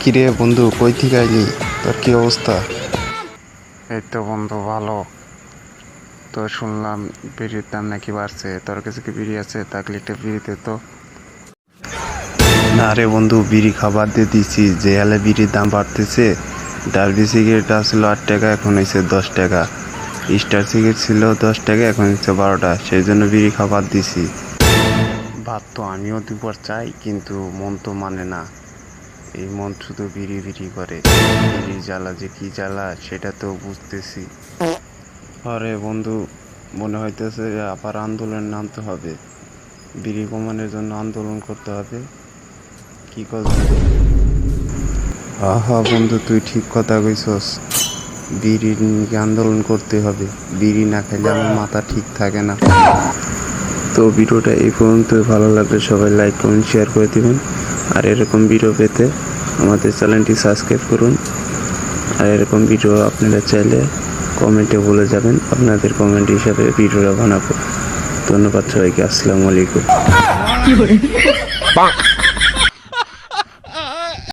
কিরে বন্ধু কই থেকে আইলি? তোর কি অবস্থা? এই তো বন্ধু ভালো। তো শুনলাম বিড়ির দাম নাকি বাড়ছে। তোর কাছে কি বিড়ি আছে? থাকলে একটা বিড়িতে তো। না রে বন্ধু বিড়ি খাবার দিয়ে দিছি। যে হালে বিড়ির দাম বাড়তেছে ডার্বি সিগারেট ছিল আট টাকা এখন হয়েছে দশ টাকা। স্টার সিগারেট ছিল দশ টাকা এখন হচ্ছে বারোটা। সেই জন্য বিড়ি খাবার দিছি। ভাত তো আমিও দুবার চাই কিন্তু মন তো মানে না। এই মন শুধু বিড়ি বিড়ি করে। বিড়ি জ্বালা যে কি জ্বালা, সেটা তো বুঝতেছি। আরে বন্ধু, মনে হইতেছে আবার আন্দোলন নামতে হবে। বিড়ি কমানোর জন্য আন্দোলন করতে হবে। কি কর আহা বন্ধু, তুই ঠিক কথা কইছস। বিড়ি আন্দোলন করতে হবে। বিড়ি না খেলে আমার মাথা ঠিক থাকে না। তো ভিডিওটা এই পর্যন্তই। ভালো লাগলে সবাই লাইক কমেন্ট শেয়ার করে দিবেন। আর এরকম ভিডিও পেতে আমাদের চ্যানেলটি সাবস্ক্রাইব করুন। আর এরকম ভিডিও আপনারা চাইলে কমেন্টে বলে যাবেন আপনাদের কমেন্ট হিসাবে ভিডিওটা বানাবো। ধন্যবাদ সবাইকে আসসালামু আলাইকুম।